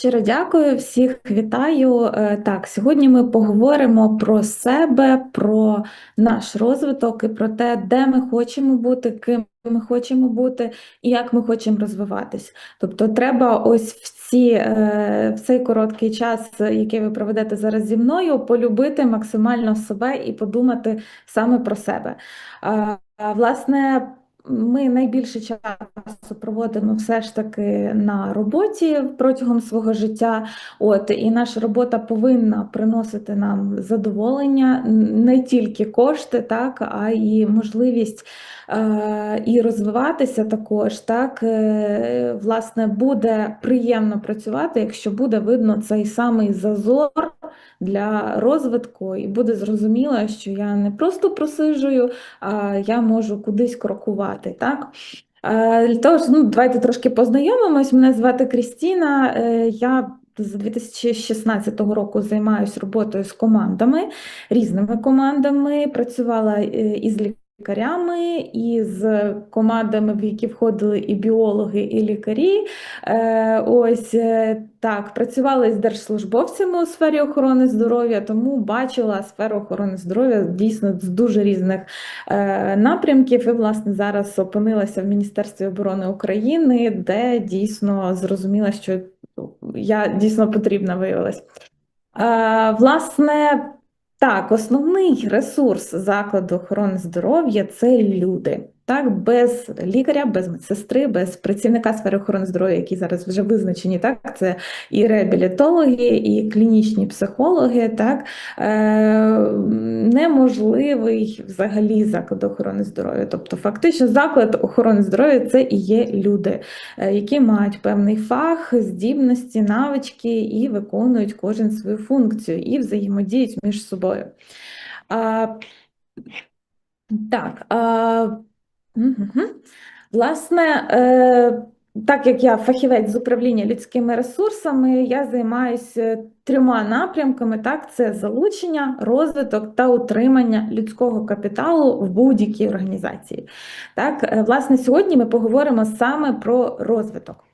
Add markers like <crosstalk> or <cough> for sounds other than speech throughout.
Щиро дякую, всіх вітаю. Е, Так, сьогодні ми поговоримо про себе, про наш розвиток і про те, де ми хочемо бути, ким ми хочемо бути і як ми хочемо розвиватись. Тобто, треба ось в ці, е, в цей короткий час, який ви проведете зараз зі мною, полюбити максимально себе і подумати саме про себе. Е, Власне, ми найбільше часу проводимо все ж таки на роботі протягом свого життя. От і наша робота повинна приносити нам задоволення, не тільки кошти, так, а й можливість і розвиватися також. Так, е, власне, буде приємно працювати, якщо буде видно цей самий зазор для розвитку, і буде зрозуміло, що я не просто просижую, а я можу кудись крокувати. Так? Для того ж, ну, давайте трошки познайомимось. Мене звати Крістіна. Е, я з 2016 року займаюся роботою з командами, різними командами. Працювала е, із лікарями, і з командами, в які входили і біологи, і лікарі. Е, ось е, так, працювала з держслужбовцями у сфері охорони здоров'я, тому бачила сферу охорони здоров'я дійсно з дуже різних е, напрямків. І, власне, зараз опинилася в Міністерстві оборони України, де дійсно зрозуміла, що я дійсно потрібна виявилась. Власне, так, основний ресурс закладу охорони здоров'я це люди. Так, без лікаря, без медсестри, без працівника сфери охорони здоров'я, які зараз вже визначені, так це і реабілітологи, і клінічні психологи, так е, неможливий взагалі заклад охорони здоров'я. Тобто, фактично, заклад охорони здоров'я це і є люди, е, які мають певний фах, здібності, навички і виконують кожен свою функцію і взаємодіють між собою. А, Так. А, Угу. Власне, е, так як я фахівець з управління людськими ресурсами, я займаюся трьома напрямками: так, це залучення, розвиток та утримання людського капіталу в будь-якій організації. Так, е, власне, сьогодні ми поговоримо саме про розвиток.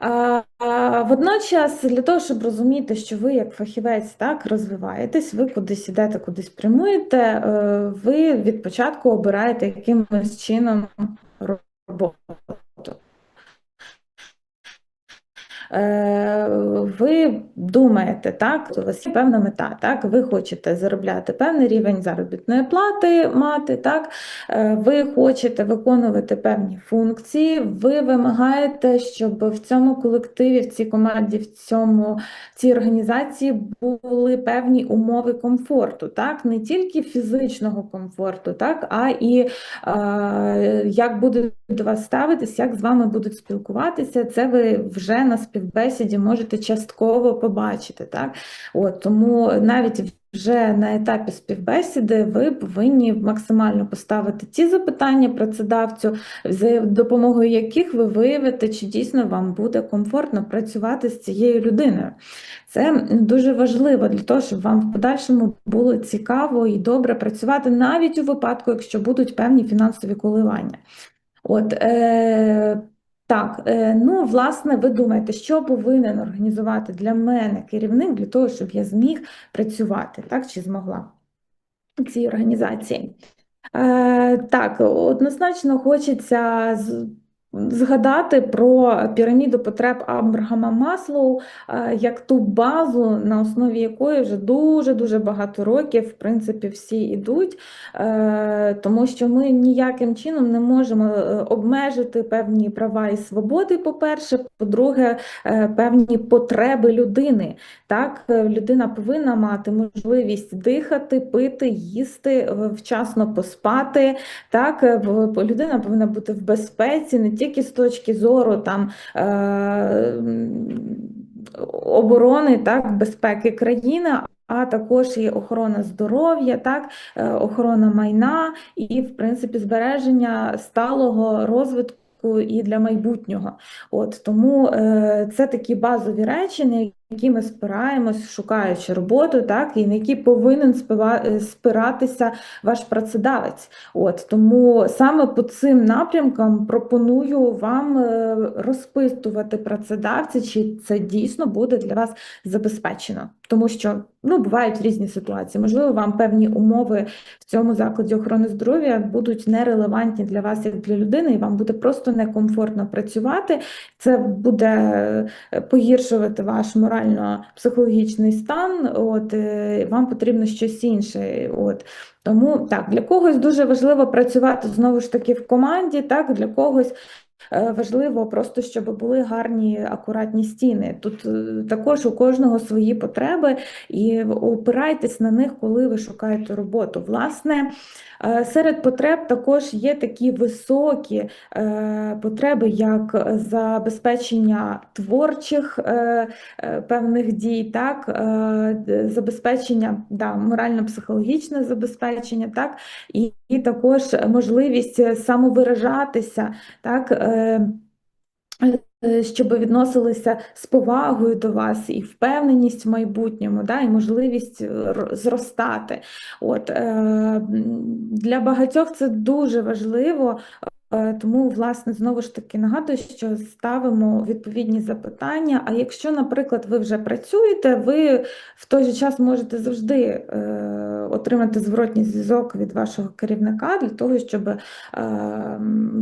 Водночас, для того, щоб розуміти, що ви як фахівець так розвиваєтесь, ви кудись ідете, кудись прямуєте, е, ви від початку обираєте якимось чином роботу. Е, ви думаєте, так, у вас є певна мета, так, ви хочете заробляти певний рівень заробітної плати мати, так, е, ви хочете виконувати певні функції, ви вимагаєте, щоб в цьому колективі, в цій команді, в цьому, в цій організації були певні умови комфорту, так, не тільки фізичного комфорту, так, а і е, як будуть до вас ставитись, як з вами будуть спілкуватися, це ви вже на співбесіді можете частково побачити. Так? От, Тому навіть вже на етапі співбесіди ви повинні максимально поставити ті запитання працедавцю, за допомогою яких ви виявите, чи дійсно вам буде комфортно працювати з цією людиною. Це дуже важливо для того, щоб вам в подальшому було цікаво і добре працювати навіть у випадку, якщо будуть певні фінансові коливання. От, е, так, е, ну, власне, ви думаєте, що повинен організувати для мене керівник для того, щоб я зміг працювати, так, чи змогла в цій організації? Е, Так, однозначно хочеться Згадати про піраміду потреб Абрахама Маслоу е, як ту базу, на основі якої вже дуже-дуже багато років в принципі, всі йдуть, е, тому що ми ніяким чином не можемо е, обмежити певні права і свободи, по-перше, по-друге, певні потреби людини. Так, Людина повинна мати можливість дихати, пити, їсти, вчасно поспати. Так, Людина повинна бути в безпеці. не тільки з точки зору там е, оборони, так, безпеки країни. А також і охорона здоров'я, так, е, охорона майна і, в принципі, збереження сталого розвитку і для майбутнього. От Тому е, це такі базові речі, які ми спираємось, шукаючи роботу, так, і на які повинен е, спиратися ваш працедавець. От тому саме по цим напрямкам пропоную вам е, розпитувати працедавця, чи це дійсно буде для вас забезпечено. Тому що ну, бувають різні ситуації. Можливо, вам певні умови в цьому закладі охорони здоров'я будуть нерелевантні для вас як для людини, і вам буде просто некомфортно працювати. Це буде е, погіршувати ваш морально-психологічний стан. От е, вам потрібно щось інше. От тому так для когось дуже важливо працювати знову ж таки в команді, так для когось. е, Важливо просто, щоб були гарні акуратні стіни. Тут е, також у кожного свої потреби, і опирайтесь на них, коли ви шукаєте роботу. Власне, серед потреб також є такі високі е, потреби, як забезпечення творчих е, е, певних дій, так, е, забезпечення, да, морально-психологічне забезпечення, так, і, і також можливість самовиражатися, так. Е, Щоб відносилися з повагою до вас і впевненість в майбутньому, да, і можливість е, зростати. От, е, для багатьох це дуже важливо, тому, власне, знову ж таки нагадую, що ставимо відповідні запитання. А якщо, наприклад, ви вже працюєте, ви в той же час можете завжди е, отримати зворотній зв'язок від вашого керівника для того, щоб е,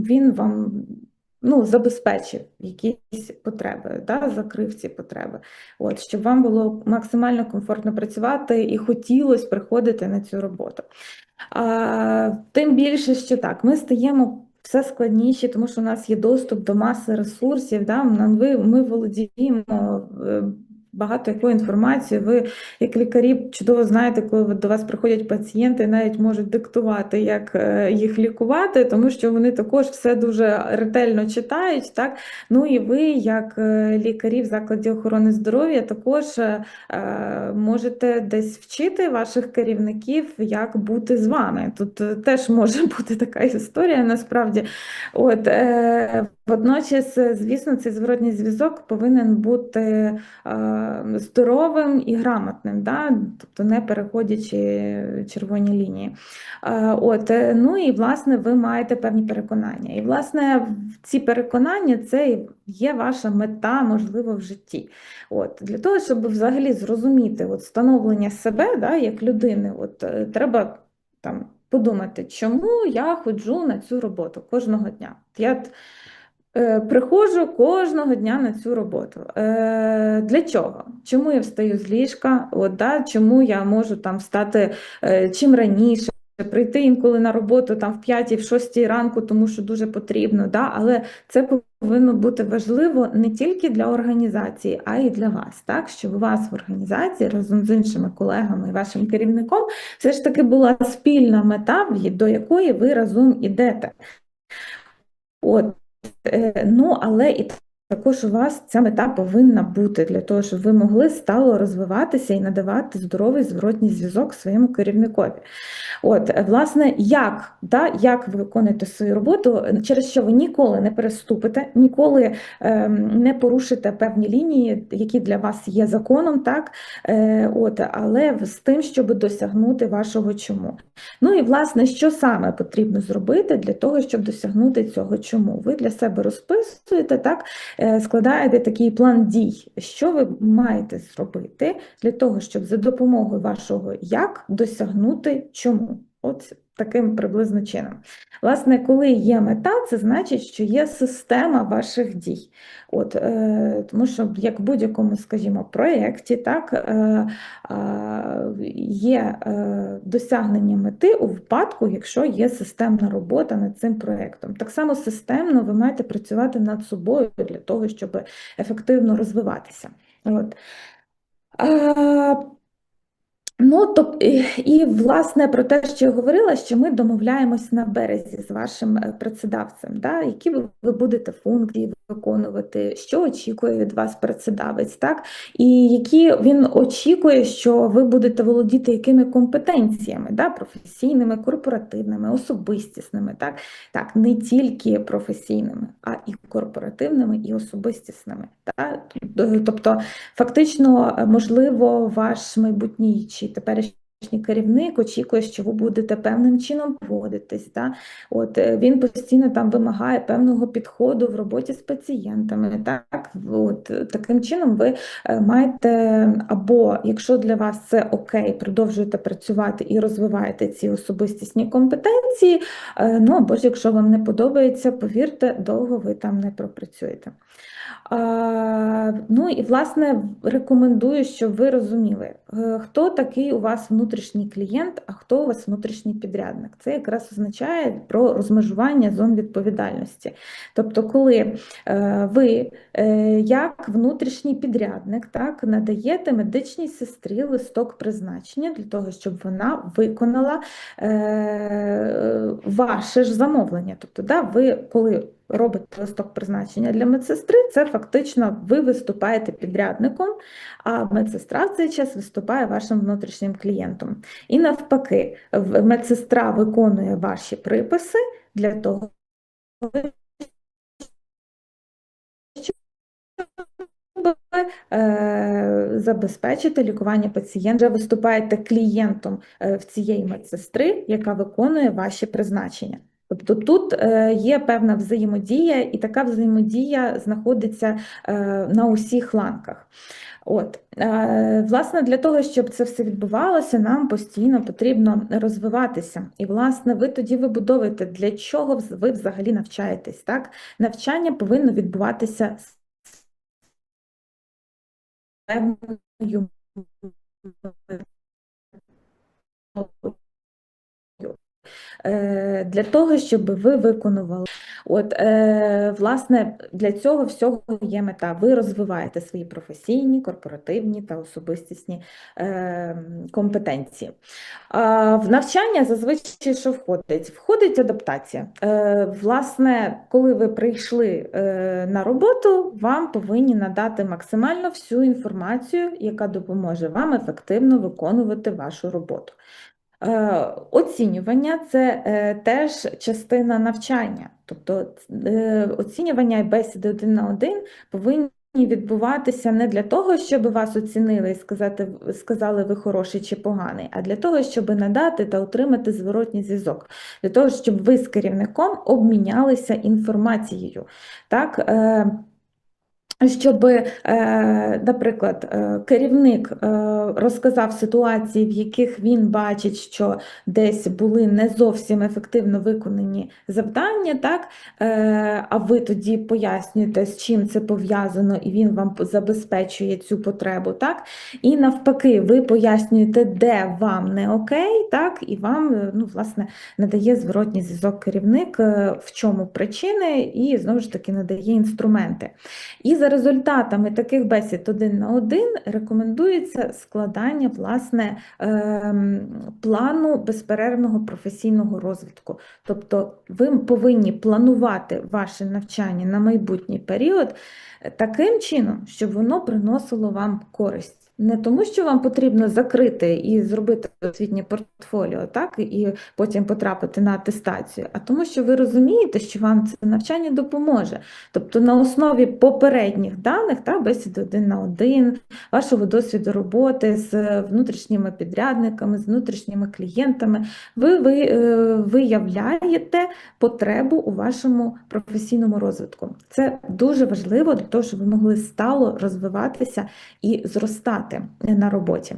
він вам ну, забезпечив якісь потреби, да, закрив ці потреби. От, щоб вам було максимально комфортно працювати і хотілося приходити на цю роботу. А, тим більше, що так, ми стаємо все складніші, тому що у нас є доступ до маси ресурсів. Да? Ми володіємо е, багато якої інформації. Ви, як лікарі, чудово знаєте, коли до вас приходять пацієнти, навіть можуть диктувати, як е, їх лікувати, тому що вони також все дуже ретельно читають. Так? Ну і ви, як е, лікарі в закладі охорони здоров'я, також е, можете десь вчити ваших керівників, як бути з вами. Тут теж може <laughs> бути така історія насправді. От, водночас, звісно, цей зворотній зв'язок повинен бути здоровим і грамотним, да? Тобто не переходячи червоні лінії. Е, От, е, ну і власне ви маєте певні переконання. І власне ці переконання це є ваша мета, можливо, в житті. От, для того, щоб взагалі зрозуміти от, становлення себе да, як людини, от, е, треба там, подумати, чому я ходжу на цю роботу кожного дня. Я приходжу кожного дня на цю роботу. Е, для чого? Чому я встаю з ліжка? От, да, чому я можу там встати е, чим раніше? Прийти інколи на роботу там в 5 в 6 ранку, тому що дуже потрібно, да? але це повинно бути важливо не тільки для організації, а й для вас, так? Щоб у вас в організації разом з іншими колегами і вашим керівником все ж таки була спільна мета, до якої ви разом ідете. От, е, ну, але і також у вас ця мета повинна бути для того, щоб ви могли стало розвиватися і надавати здоровий зворотній зв'язок своєму керівникові. От, е, власне, як, да, як ви виконуєте свою роботу, через що ви ніколи не переступите, ніколи ем, не порушите певні лінії, які для вас є законом, так? Е, от, але з тим, щоб досягнути вашого чому. Ну і власне, що саме потрібно зробити для того, щоб досягнути цього чому? Ви для себе розписуєте, так, е, складаєте такий план дій, що ви маєте зробити для того, щоб за допомогою вашого як досягнути чому. От таким приблизно чином. Власне, коли є мета, це значить, що є система ваших дій. От, е, тому що як в будь-якому, скажімо, проєкті, так, е, а, є е, досягнення мети у випадку, якщо є системна робота над цим проєктом. Так само системно ви маєте працювати над собою для того, щоб ефективно розвиватися. От. Тоб, і, власне про те, що я говорила, що ми домовляємось на березі з вашим е, працедавцем, да, які ви, будете функції виконувати, що очікує від вас працедавець, так, і які він очікує, що ви будете володіти якими компетенціями, да, професійними, корпоративними, особистісними, так, так, не тільки професійними, а і корпоративними, і особистісними. Так? Тобто, фактично, можливо, ваш майбутній чи теперішній керівник очікує, що ви будете певним чином поводитись. Да? От, е, Він постійно там вимагає певного підходу в роботі з пацієнтами. Так? От, Таким чином ви е, маєте, або якщо для вас це окей, продовжуєте працювати і розвиваєте ці особистісні компетенції, е, ну або ж якщо вам не подобається, повірте, довго ви там не пропрацюєте. Ну і власне рекомендую, щоб ви розуміли, е, хто такий у вас внутрішній клієнт, а хто у вас внутрішній підрядник. Це якраз означає про розмежування зон відповідальності. Тобто, коли е, ви, е, як внутрішній підрядник, так, надаєте медичній сестрі листок призначення для того, щоб вона виконала ваше ж замовлення. Тобто, да, ви коли робите листок призначення для медсестри, це фактично ви виступаєте підрядником, а медсестра в цей час виступає вашим внутрішнім клієнтом. І навпаки, медсестра виконує ваші приписи для того, е, забезпечити лікування пацієнта. Ви виступаєте клієнтом е, в цієї медсестри, яка виконує ваші призначення. Тобто тут е, є певна взаємодія, і така взаємодія знаходиться е, на усіх ланках. От, е, Власне, для того, щоб це все відбувалося, нам постійно потрібно розвиватися. І, власне, ви тоді вибудовуєте, для чого ви взагалі навчаєтесь. Так? Навчання повинно відбуватися з певною для того, щоб ви виконували. От, е, власне, для цього всього є мета. Ви розвиваєте свої професійні, корпоративні та особистісні е, компетенції. В навчання зазвичай що входить? Входить адаптація. Власне, коли ви прийшли на роботу, вам повинні надати максимально всю інформацію, яка допоможе вам ефективно виконувати вашу роботу. Е, оцінювання це е, теж частина навчання, тобто е, оцінювання і бесіди один на один повинні відбуватися не для того, щоб вас оцінили і сказати, сказали, ви хороший чи поганий, а для того, щоб надати та отримати зворотній зв'язок, для того, щоб ви з керівником обмінялися інформацією. Так, щоб, е, наприклад, е, керівник е, розказав ситуації, в яких він бачить, що десь були не зовсім ефективно виконані завдання, так? а ви тоді пояснюєте, з чим це пов'язано, і він вам забезпечує цю потребу. так? І навпаки, ви пояснюєте, де вам не окей, так? і вам ну, власне, надає зворотній зв'язок керівник, в чому причини, і знову ж таки надає інструменти. І за результатами таких бесід один на один рекомендується складання власне ем, плану безперервного професійного розвитку. Тобто ви повинні планувати ваше навчання на майбутній період таким чином, щоб воно приносило вам користь. Не тому, що вам потрібно закрити і зробити освітнє портфоліо, так, і потім потрапити на атестацію, а тому, що ви розумієте, що вам це навчання допоможе. Тобто на основі попередніх даних, так, бесіди один на один, вашого досвіду роботи з внутрішніми підрядниками, з внутрішніми клієнтами, ви, ви е, виявляєте потребу у вашому професійному розвитку. Це дуже важливо для того, щоб ви могли стало розвиватися і зростати працювати на роботі.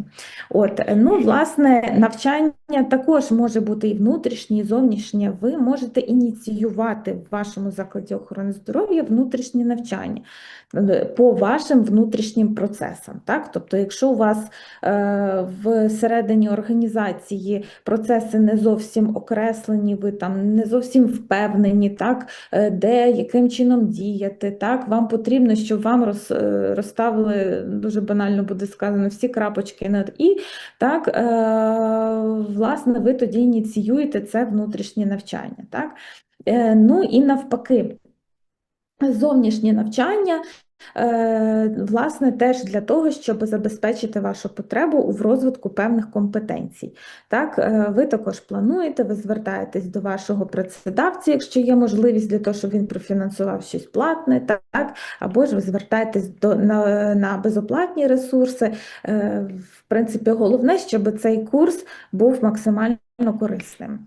От, ну, власне, навчання також може бути і внутрішнє, і зовнішнє. Ви можете ініціювати в вашому закладі охорони здоров'я внутрішнє навчання е, по вашим внутрішнім процесам. Так? Тобто, якщо у вас е, всередині організації процеси не зовсім окреслені, ви там не зовсім впевнені, так? Е, де яким чином діяти, так? вам потрібно, щоб вам роз, е, розставили дуже банально буде сказати, сказано, всі крапочки над і, так, е, власне, ви тоді ініціюєте це внутрішнє навчання. Так? Е, ну і навпаки, зовнішнє навчання. Е, Власне, теж для того, щоб забезпечити вашу потребу в розвитку певних компетенцій. Так, е, ви також плануєте, ви звертаєтесь до вашого працедавця, якщо є можливість для того, щоб він профінансував щось платне, так, або ж ви звертаєтесь до, на, на безоплатні ресурси. Е, В принципі, головне, щоб цей курс був максимально корисним.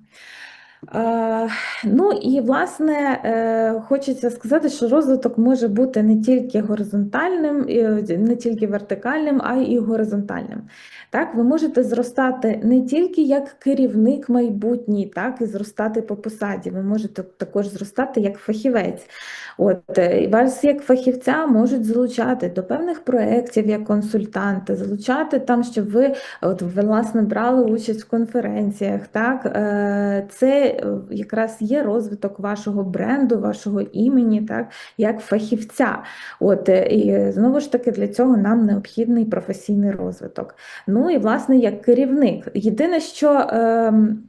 Е, Ну і власне е, хочеться сказати, що розвиток може бути не тільки горизонтальним, не тільки вертикальним, а й горизонтальним. Так, ви можете зростати не тільки як керівник майбутній, так і зростати по посаді. Ви можете також зростати як фахівець. От е, вас як фахівця можуть залучати до певних проєктів як консультанти, залучати там, щоб ви от власне брали участь в конференціях. Так, Е, е, якраз є розвиток вашого бренду, вашого імені, так, як фахівця. От е, і знову ж таки для цього нам необхідний професійний розвиток. Ну і власне як керівник. Єдине, що ем,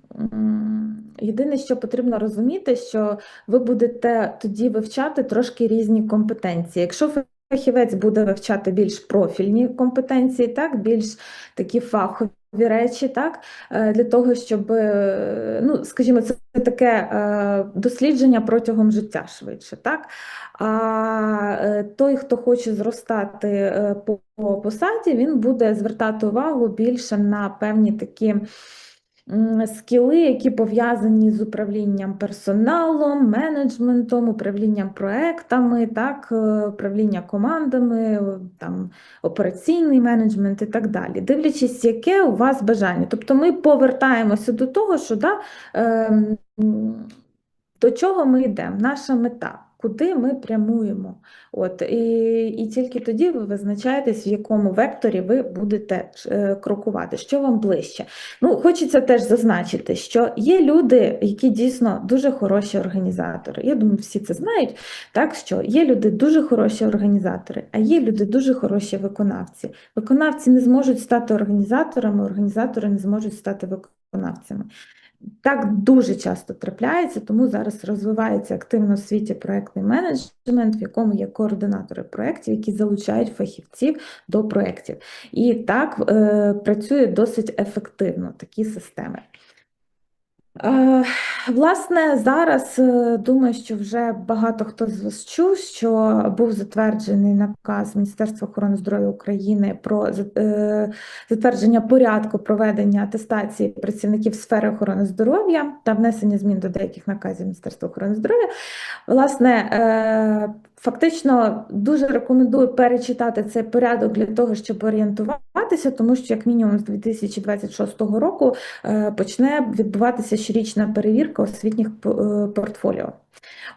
єдине, що потрібно розуміти, що ви будете тоді вивчати трошки різні компетенції. Якщо фахівець буде вивчати більш профільні компетенції, так, більш такі фахові. Речі, так, е, для того, щоб, е, ну, скажімо, це таке е, дослідження протягом життя швидше, так? А той, хто хоче зростати по по посаді, він буде звертати увагу більше на певні такі скіли, які пов'язані з управлінням персоналом, менеджментом, управлінням проектами, так, е, управління командами, там, операційний менеджмент і так далі. Дивлячись, яке у вас бажання. Тобто ми повертаємося до того, що да, ем, до чого ми йдемо, наша мета. Куди ми прямуємо? От, і, і тільки тоді ви визначаєтесь, в якому векторі ви будете е, крокувати, що вам ближче. Ну, Хочеться теж зазначити, що є люди, які дійсно дуже хороші організатори. Я думаю, всі це знають, так що є люди дуже хороші організатори, а є люди дуже хороші виконавці. Виконавці не зможуть стати організаторами, організатори не зможуть стати виконавцями. Так дуже часто трапляється, тому зараз розвивається активно в світі проєктний менеджмент, в якому є координатори проєктів, які залучають фахівців до проєктів. І так е, працює досить ефективно такі системи. Е, Власне, зараз е, думаю, що вже багато хто з вас чув, що був затверджений наказ Міністерства охорони здоров'я України про е, затвердження порядку проведення атестації працівників сфери охорони здоров'я та внесення змін до деяких наказів Міністерства охорони здоров'я. Власне, фактично дуже рекомендую перечитати цей порядок для того, щоб орієнтуватися, тому що як мінімум з 2026 року е, почне відбуватися щорічна перевірка освітніх е, портфоліо.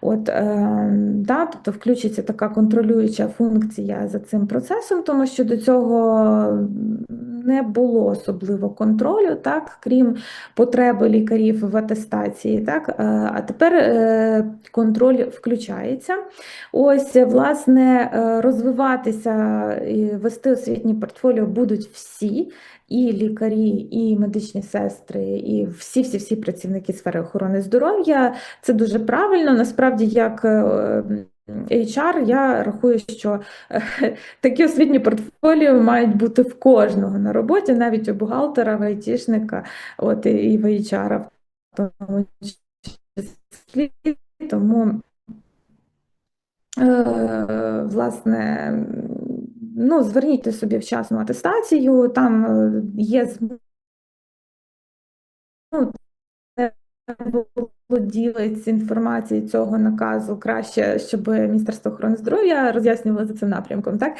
От, е, да, тобто включиться така контролююча функція за цим процесом, тому що до цього не було особливо контролю, так, крім потреби лікарів в атестації. Так, е, а тепер е, контроль включається. Ось, власне, е, розвиватися і вести освітнє портфоліо будуть всі, і лікарі, і медичні сестри, і всі-всі-всі працівники сфери охорони здоров'я. Це дуже правильно. Насправді, як е, HR, я рахую, що е, <laughs> такі освітні портфоліо мають бути в кожного на роботі, навіть у бухгалтера, в айтішника, от і в HR в тому числі. Тому Е, Власне, ну, зверніть собі вчасну атестацію, там е, є ну, володілець інформації цього наказу краще, щоб Міністерство охорони здоров'я роз'яснювало за цим напрямком, так?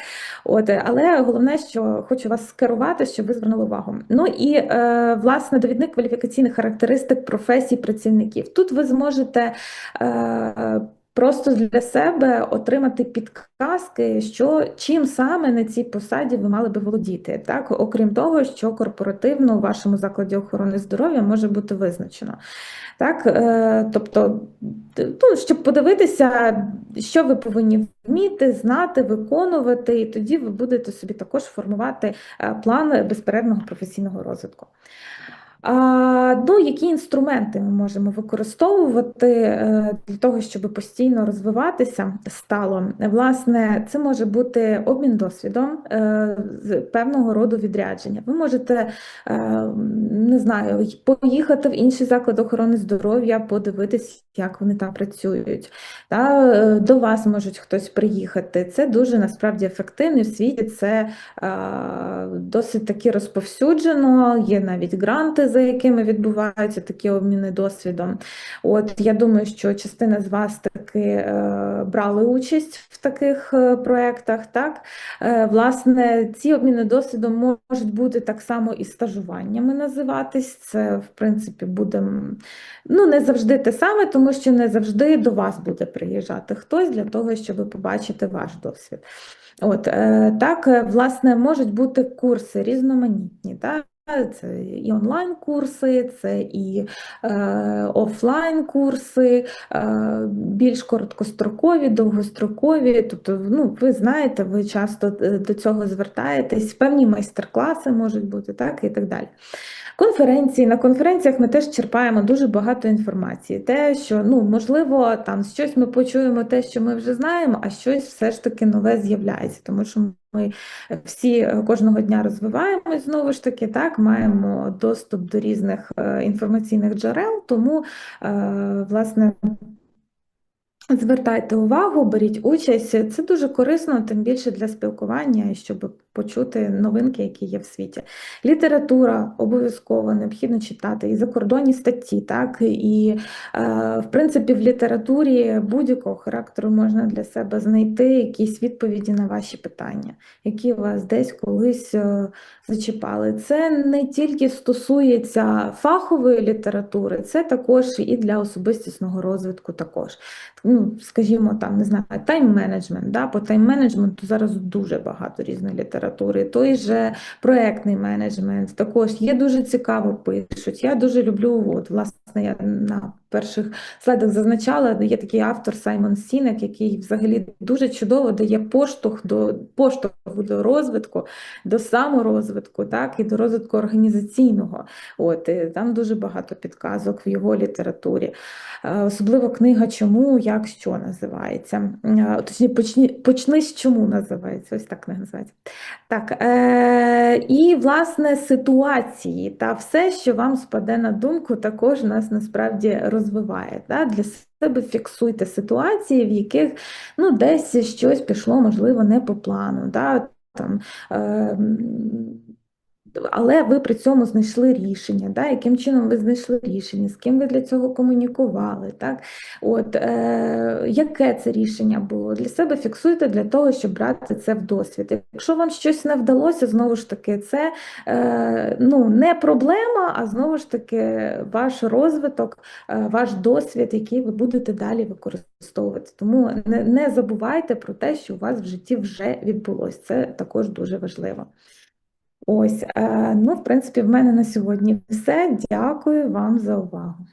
От, але головне, що хочу вас скерувати, щоб ви звернули увагу. Ну і е, власне довідник кваліфікаційних характеристик професій працівників. Тут ви зможете. Е, просто для себе отримати підказки, що чим саме на цій посаді ви мали би володіти, так окрім того, що корпоративно у вашому закладі охорони здоров'я може бути визначено. Так, е, тобто, ну, щоб подивитися, що ви повинні вміти, знати, виконувати, і тоді ви будете собі також формувати е, план безперервного професійного розвитку. Ну, які інструменти ми можемо використовувати е, для того, щоб постійно розвиватися стало? Власне, це може бути обмін досвідом е, з певного роду відрядження. Ви можете, е, не знаю, поїхати в інший заклад охорони здоров'я, подивитись, як вони там працюють. Та, До вас можуть хтось приїхати. Це дуже насправді ефективно. В світі це досить таки розповсюджено, є навіть гранти за якими відбуваються такі обміни досвідом. От я думаю, що частина з вас таки е, брали участь в таких е, проєктах. Так? Е, власне, ці обміни досвідом можуть бути так само і стажуваннями називатись. Це, в принципі, буде ну, не завжди те саме, тому що не завжди до вас буде приїжджати хтось для того, щоб побачити ваш досвід. От так, власне, можуть бути курси різноманітні. Так? Це і онлайн-курси, це і е, офлайн-курси, е, більш короткострокові, довгострокові. Тобто, ну, ви знаєте, ви часто е, до цього звертаєтесь, певні майстер-класи можуть бути, так і так далі. Конференції на конференціях ми теж черпаємо дуже багато інформації. Те, що ну можливо, там щось ми почуємо, те, що ми вже знаємо, а щось все ж таки нове з'являється, тому що ми всі кожного дня розвиваємось знову ж таки, так маємо доступ до різних е, інформаційних джерел, тому е, власне. Звертайте увагу, беріть участь. Це дуже корисно, тим більше для спілкування, щоб почути новинки, які є в світі. Література обов'язково необхідно читати і закордонні статті, так і е, в принципі в літературі будь-якого характеру можна для себе знайти якісь відповіді на ваші питання, які вас десь колись е, зачіпали. Це не тільки стосується фахової літератури, це також і для особистісного розвитку також ну, скажімо, там, не знаю, тайм-менеджмент. Да? По тайм-менеджменту зараз дуже багато різної літератури. Той же проектний менеджмент також є дуже цікаво пишуть. Я дуже люблю, от, власне, я на перших слайдах зазначала, є такий автор Саймон Сінек, який взагалі дуже чудово дає поштовх до поштовху до розвитку, до саморозвитку, так, і до розвитку організаційного. От, Там дуже багато підказок в його літературі. Е, особливо книга Чому, як що називається. Е, точніше, почни, почни з чому називається. Ось так книга називається. Так, е, І, власне, ситуації та все, що вам спаде на думку, також нас насправді розвиває розвиває. Да? Для себе фіксуйте ситуації, в яких ну, десь щось пішло, можливо, не по плану. Да? Там, е, але ви при цьому знайшли рішення, да? яким чином ви знайшли рішення, з ким ви для цього комунікували. Так? От, е, Яке це рішення було? Для себе фіксуйте для того, щоб брати це в досвід. Якщо вам щось не вдалося, знову ж таки, це е, ну, не проблема, а знову ж таки ваш розвиток, е, ваш досвід, який ви будете далі використовувати. Тому не, не забувайте про те, що у вас в житті вже відбулося. Це також дуже важливо. Ось, е, ну, в принципі, в мене на сьогодні все. Дякую вам за увагу.